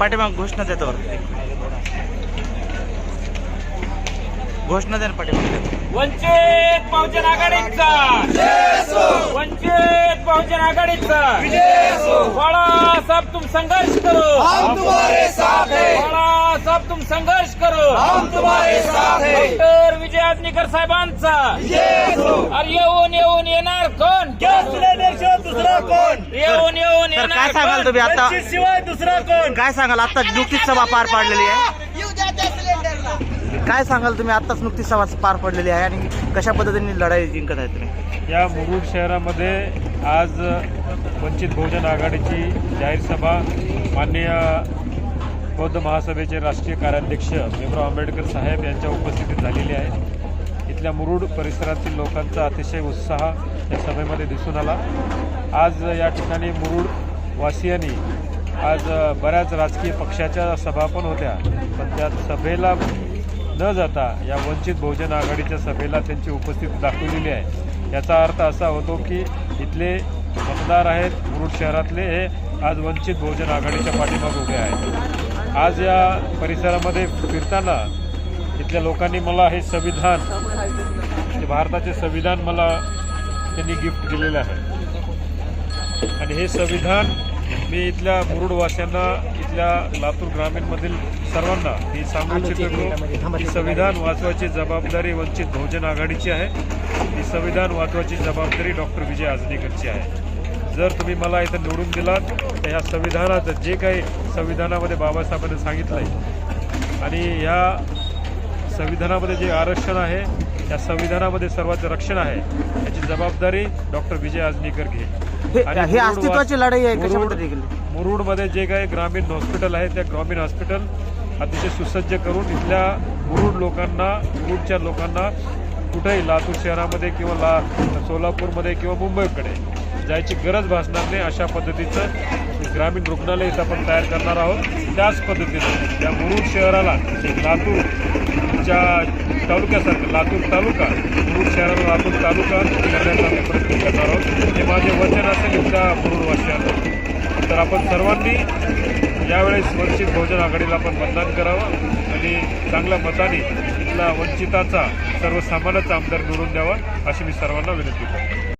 पाठीमाग घोषणा देतो घोषणा द्या ना पाठीमाग. वंचित बहुजन आघाडीचा. वंचित बहुजन आघाडीचा. बाळासाहेब तुम संघर्ष करो. हम तुम संघर्ष करो। हम तुम्हारे साथ हैं। डॉक्टर विजय आजनीकर साहेबांचा। ये हो। अरे येऊन येऊन येणार कोण? दुसरा कोण? येऊन येऊन तर काय येणार सांगाल कोण? तुम्ही आता? शिवाय दुसरा कोण? काय सांगाल? आता नुकतीच सभा पार पाडलेली आहे. येऊ द्या त्या सिलेंडरला. काय सांगाल तुम्ही? आताच नुकतीच सभा पार पडलेली आहे आणि कशा पद्धतीने लढाई जिंकत आहे तुम्ही? या मुरुड शहरामध्ये आज वंचित बहुजन आघाडीची जाहीर सभा माननीय बौद्ध महासभेचे राष्ट्रीय कार्याध्यक्ष भीमराव आंबेडकर साहेब यांच्या उपस्थितीत झालेली आहे. इथल्या मुरुड परिसरातील लोकांचा अतिशय उत्साह या सभेमध्ये दिसून आला. आज या ठिकाणी मुरुड वासियांनी आज बऱ्याच राजकीय पक्षाच्या सभा पण होत्या. पण त्या सभेला न जाता या वंचित बहुजन आघाडीच्या सभेला त्यांची उपस्थिती दाखवलेली आहे. याचा अर्थ असा होतो की इथले मतदार आहेत मुरुड शहरातले हे आज वंचित बहुजन आघाडीच्या पाठीमागे उभे आहेत. आज या परिसरामध्ये फिरताना इथल्या लोकांनी मला हे संविधान भारताचे संविधान मला त्यांनी गिफ्ट दिलेलं आहे. आणि हे संविधान मी इथल्या मुरुडवासियांना इथल्या लातूर ग्रामीणमधील सर्वांना ही सांगू इच्छितो की संविधान वाचवायची जबाबदारी वंचित बहुजन आघाडीची आहे. ही संविधान वाचवायची जबाबदारी डॉक्टर विजय आजनीकरची आहे. जर तुम्ही मला इथं निवडून दिलात तर ह्या संविधानाचं जे काही संविधानामध्ये बाबासाहेबांनी सांगितलं आहे आणि ह्या संविधानामध्ये जे आरक्षण आहे या संविधानामध्ये सर्वांचं रक्षण आहे याची जबाबदारी डॉक्टर विजय आजनीकर मुरुड अस्तित्वाची लढाई आहे मुरुडमध्ये जे काही ग्रामीण हॉस्पिटल आहे त्या ग्रामीण हॉस्पिटल अतिशय सुसज्ज करून इथल्या मुरुड लोकांना मुरुडच्या लोकांना कुठेही लातूर शहरामध्ये किंवा ला सोलापूरमध्ये किंवा मुंबईकडे जायची गरज भासणार नाही अशा पद्धतीचं ग्रामीण रुग्णालय इथं आपण तयार करणार आहोत. त्याच पद्धतीनं या मुरुड शहराला लातूरच्या तालुक्यासारखं लातूर तालुका मुरुड शहराला लातूर तालुका करण्याचा आम्ही प्रयत्न करणार आहोत. हे माझे वचन असेल इथल्या मुरुडवासियांना. तर आपण सर्वांनी यावेळेस वंचित बहुजन आघाडीला आपण मतदान करावं आणि चांगल्या मताने इथला वंचिताचा सर्वसामान्याचा आमदार निवडून द्यावा अशी मी सर्वांना विनंती करतो.